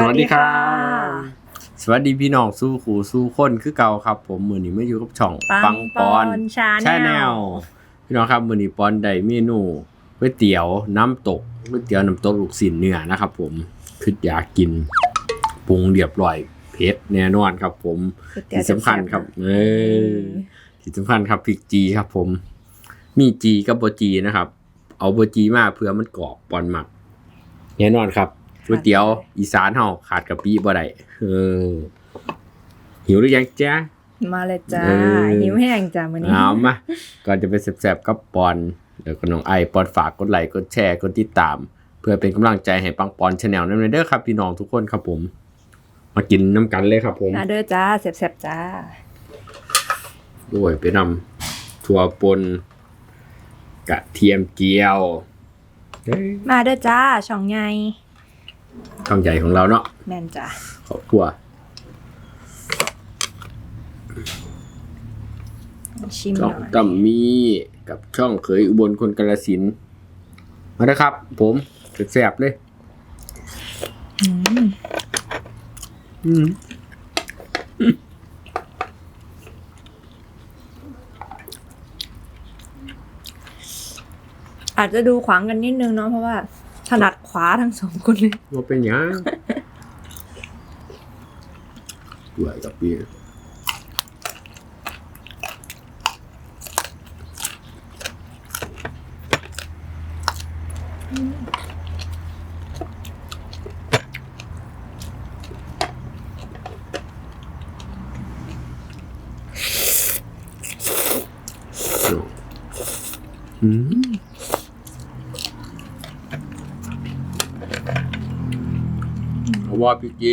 สวัสดีครับสวัสดีพี่น้องสู้ขู่สู้คนคือเก่าครับ ผมมือนี้ไม่อยู่กับช่องปังปอนชาชาแนลพี่น้องครับมือนี้ปอนได้เมนูก๋วยเตี๋ยวน้ำตกก๋วยเตี๋ยวน้ำตกลูกศิลเนื้อนะครับ ผมคืออยากกินปรุงเรียบร้อยเผ็ดแน่นอนครับ ผมที่สำคัญครับ เออที่สำคัญครับพริกจีครับ ผม มีจีกับโบจีนะครับ เอาโบจีมาเพื่อมันกรอบปอนหมักแน่นอนครับ ก๋วยเตี๋ยวอีสานเฮาขาดกะปิบ่ได้เออหิวหรือยังจ๊ะมาเลยจ้าเออหิวแห้งจ้ามื้อนี้เอามาก่อนจะไปแสบๆกับปอนเดี๋ยวก็น้องไอปอนฝากกดไลค์กดแชร์กดติดตาม เพื่อเป็นกำลังใจให้ปังปอนชาแนลนั่นเด้อครับพี่น้องทุกคนครับผม มากินน้ำกันเลยครับผมมาเด้อจ้าแซ่บๆจ้าโอ้ยไปนำถั่วปนกระเทียมเจียวเฮ้ยมาเด้อจ้าช่องใหญ่ ช่องใหญ่ของเราเนาะแม่นจ้าขอบครัวชิมหช่อน่งอยตัมมีกับช่องเคยอุบลคนกาลสินธุ์มาเด้อครับ ผมแซ่บๆเลย อืมอืมอาจจะดูขวางกันนิดนึงเนาะเพราะว่าถ นัดขวาทั้งสองคนเลยว่าเป็นหยังด้วยกับพี่อืมเอา ว่าพี่กี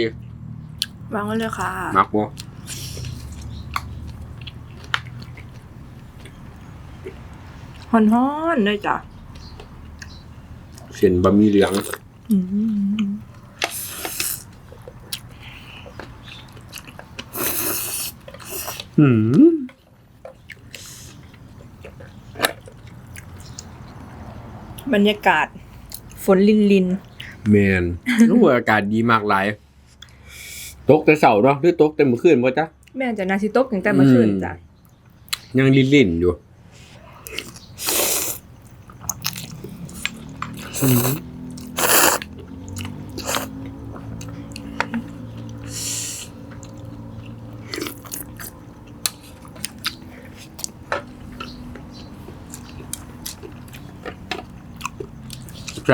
วางไว้เลยค่ะ มักบ่ฮ้อนๆเลยจ้ะเส้นบะหมี่เหลืองอืมอืมบรรยากาศ ฝนลินลิน แมนรู้ว่าอากาศดีมากหลายตกแต่เสาร์เนาะหรือตกแต่เมื่อคืนบ่จ๊ะๆแม่นจะนาซิโต๊กตั้งแต่เมื่อคืนจ้ะยังลิ่นๆอยู่อื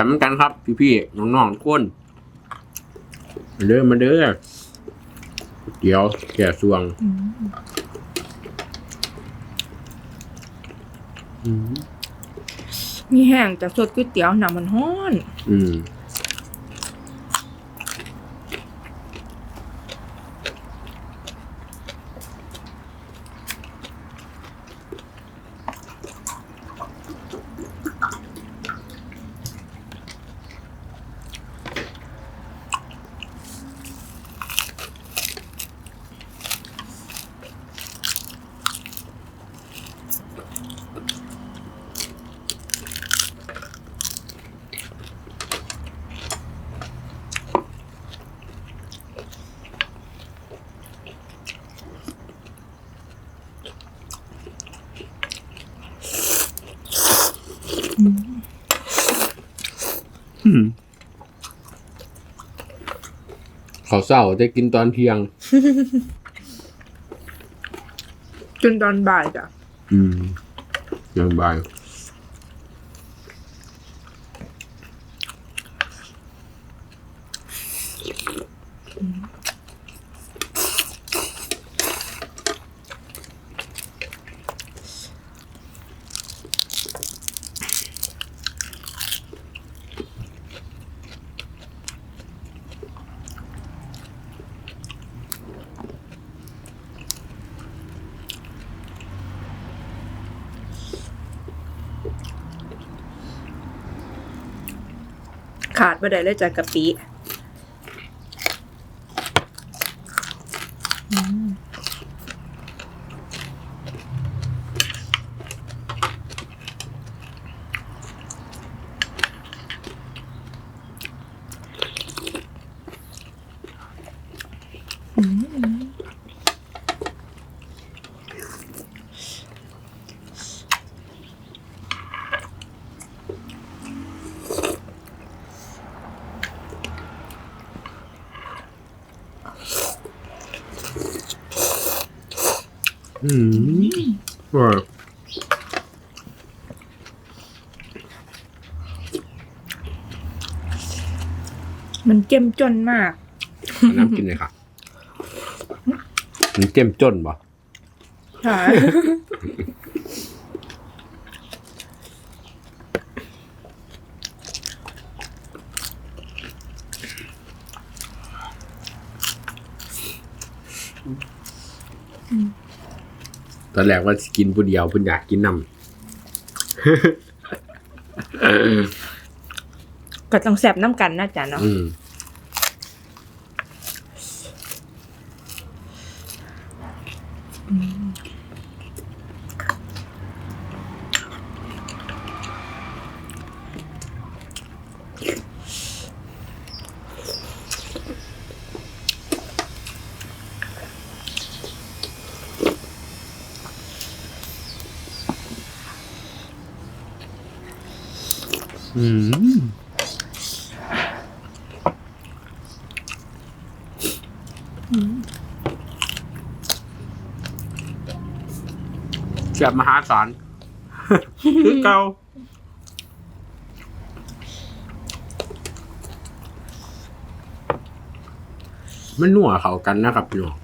เหมือนกันครับ พี่ๆน้องๆทุกคนมาเด้อมาเด้อเดี๋ยวแก่สวงอืมอืมมีแห้งแต่สดก๋วยเตี๋ยวหนังมันฮ้อน อืม ขาวเศร้าจะกินตอนเที่ยง จนตอนบ่ายจ้ะอืมยังบาย ขาดบ่ได้เลยจากกะปิ อืมอร่อยมันเจ้มจนมาก เอาน้ำกินเลยค่ะมันเจ้มจนบ่ ค่ะ ตอนแรกว่าสิกินผู้เดียวเพิ่นอยากกินนำก็ต้องแสบน้ำกันนะจ๊ะเนาะอืม อืมแซ่บมหาศาลคือเก่ามันนัวเข้ากันนะครับพี่น้อง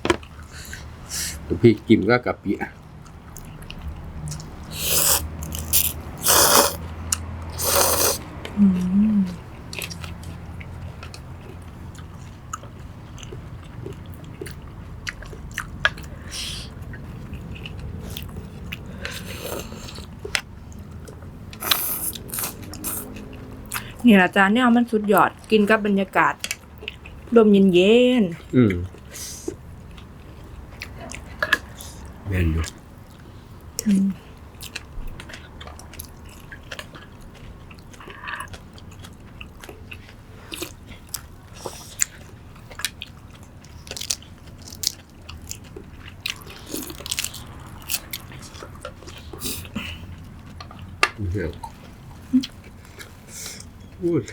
แต่พี่กินก็กะปิอะ นี่แหละจ้าเนี่ยมันสุดยอดกินกับบรรยากาศลมเย็นอืมแม่นอยู่ๆอืม เหี้ย อู้แ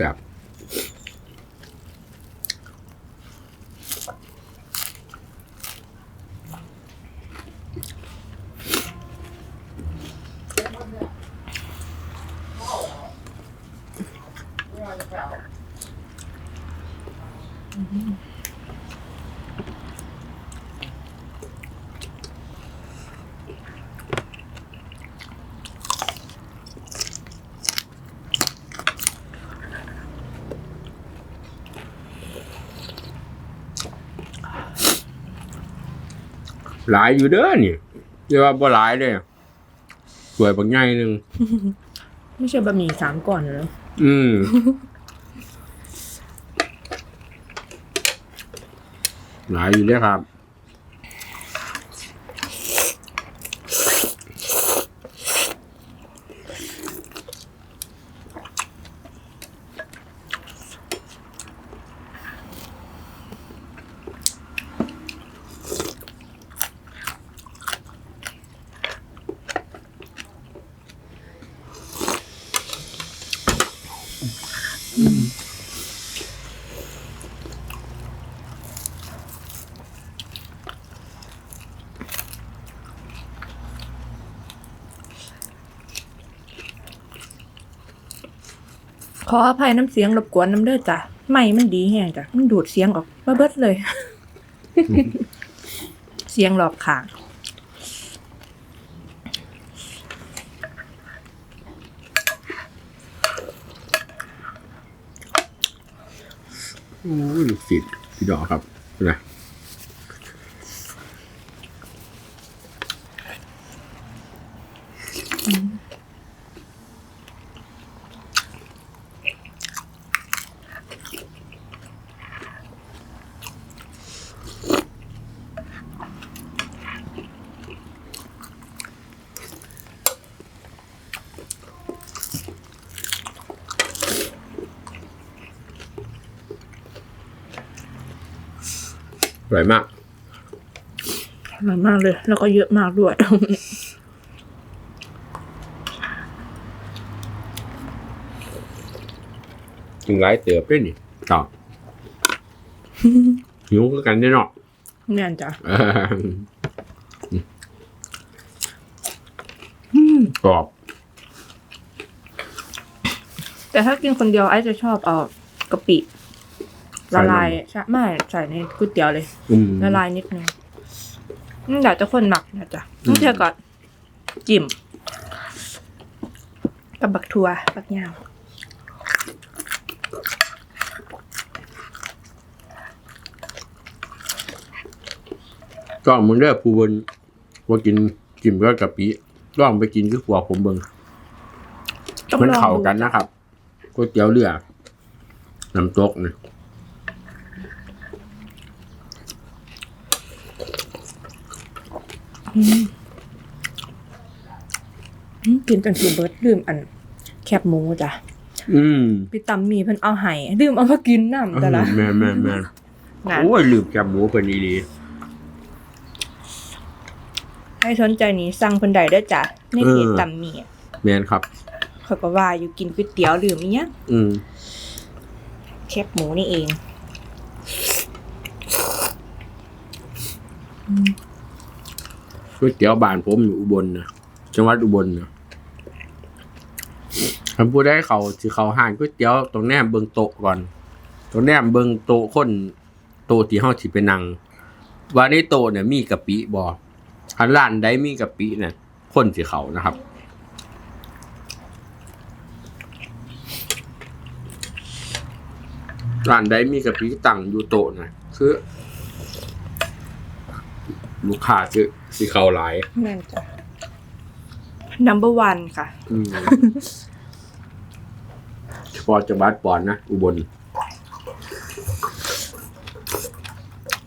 หลายอยู่เด้อนี่เรียกว่าบ่หลายเลยสวยบางใหญ่หนึงไม่ใช่บะหมี่สามก่อนเลยอืมหลายอยู่เด้อครับ ขออภัยน้ำเสียงรบกวนน้ำเด้อจ้ะไม่มันดีแห้งจ้ะมันดูดเสียงออกมาเบิดเลย เสียงหลอกขางโอ้ยลูกศิษย์พี่ดอกครับนะ อร่อยมากอร่อยมากเลย แล้วก็เยอะมากด้วย กินไรเติบด้วยนี่ต่อหิวก็กันได้เนาะแน่นจ้ะเออกรอบแต่ถ้ากินคนเดียวไอ้จะชอบเอากะปิใส่ ละลงลายใช่ไม่ใส่ในก๋วยเตี๋ยวเลยอืมละลายนิดนึงอืมเดี๋ยวจะคนหมักนะจ๊ะอืมต้องเจอก่อนจิ้มกับบักทัวบักยาวก็มึงเด้อผู้บนว่ากินกินก็กะปิลองไปกินคือพวกผมเบิ่งต้องมันลองเข้าดูกันนะครับก๋วยเตี๋ยวเรือน้ำตกนี่อืมอืม กินจนคือเบิร์ดลืมอัน แคบหมูจ้ะอืมพี่ตำมีเพิ่นเอาไห้ลืมเอามากินน้ำแต่ละแม่นแม่นแม่นนะโอ้ยลืมแกบหมูเป็นอีหลีให้สนใจนี้สั่งเพิ่นได้เด้อจ้ะในเพจตำมีอะแม่นครับเขาก็ว่าอยู่กินก๋วยเตี๋ยวลืมอีหยังอืมแคบหมูนี่เอง ก๋วยเตี๋ยวบ้านผมอยู่อุบลนะจังหวัดอุบลนะคำพูดได้เขาสิเขาห่านก๋วยเตี๋ยวตรงแนมเบิงโตะก่อน ตรงแนมเบิงโตะคนโตะที่เฮาสิไปนั่งว่าในโตะเนี่ยมีกะปิบ่คันร้านใดมีกะปิเนี่ยคนสิเขานะครับร้านใดมีกะปิตั้งอยู่โตะนะคือ ลูกค้าสิ สิเขาหลายแม่นจ้ะ number one ค่ะ อืมเฉพาะจังหวัดปอนนะ อุบล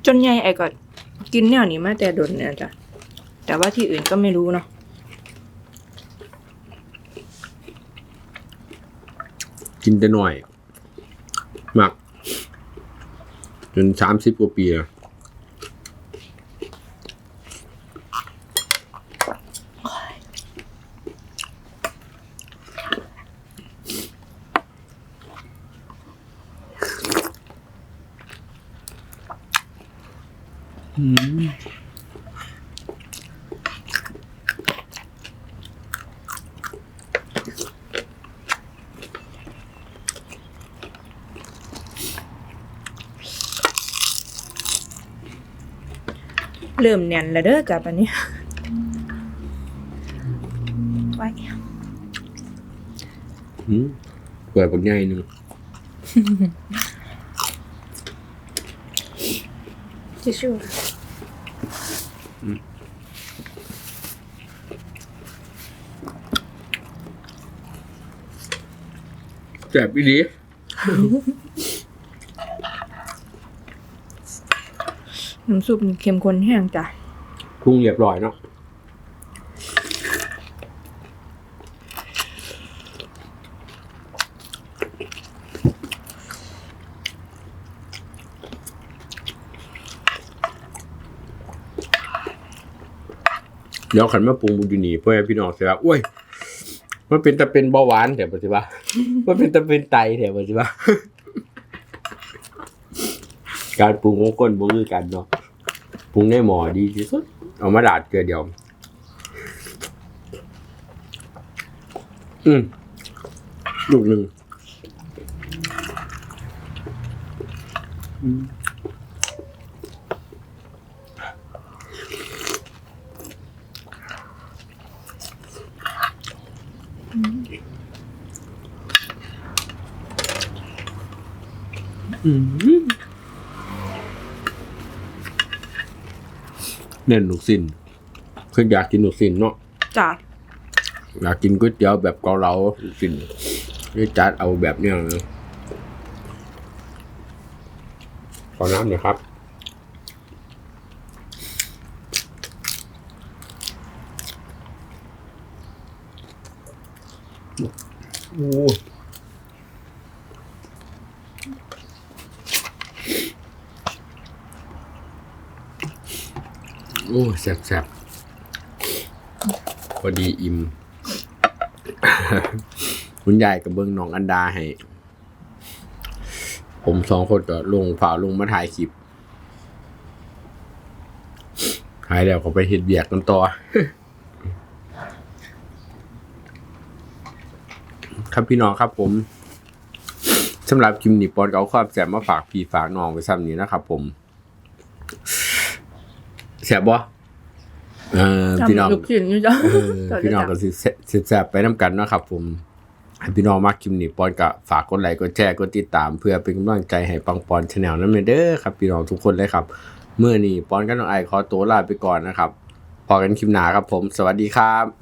จนใหญ่ไอ้ก็กินแนวนี้มาแต่โดนเนี่ยจ้ะ แต่ว่าที่อื่นก็ไม่รู้เนาะกินแต่หน่อยหมัก จนสามสิบกว่าปีแล้ เริ่มแน่นแล้วเด้อจ้ะปันนี้ไว้อืมเปิดปักใหญ่หนึ่งทิชชู่แซ่บอีหลี น้ำซุปนี่เข้มข้นแห้งจ้ะปรุงเรียบร้อยเนาะเดี๋ยวขันมาปรุงบุญนีเพื่อให้พี่น้องเสียว่าอุ้ยมันเป็นแตะเป็นเบาหวานแถวปฏิบัติมันเป็นแตะเป็นไตแถวปฏิบัติการปรุงของคนบ่คือกันเนาะ ปรุงในหม้อดีที่สุด เอามาดาดเกลือเดียว อืมลูกหนึ่งอืมอืม เน่นลูกสินเพิ่งอยากกินลูกสินเนาะจ้ะอยากกินก๋วยเตี๋ยวแบบเกาเหลาสินนี่จัดเอาแบบเนี้ยนะขอน้ำหน่อยครับโอ้ โอ้แซ่บแซ่บพอดีอิ่ม คุณยายกับเบิ้งน้องอันดาให้ ผมสองคนก็ลงฝ่าลงมาถ่ายคลิปถ่ายแล้วก็ไปเห็ดเบียกกันต่อครับพี่น้องครับผมสำหรับคลิปนี้ปอนก็เอาความแซ่บมาฝากพี่ฝากน้องไว้ซ้ำนี้นะครับผมแซ่บบ่เออพี่น้องจำลูกชิ้นอยู่จ้ะเออพี่น้องก็สิสิแซ่บไปน้ำกันเนาะครับ ผมให้พี่น้องมักคลิปนี้ปอนก็ฝากกดไลค์กดแชร์กดติดตาม เพื่อเป็นกำลังใจให้ปังปอนชาแนลนั้นเด้อครับ พี่น้องทุกคนเลยครับเมื่อนี้ปอนกับน้องไอขอตัวลาไปก่อนนะครับพอกันคลิปหน้าครับผม สวัสดีครับ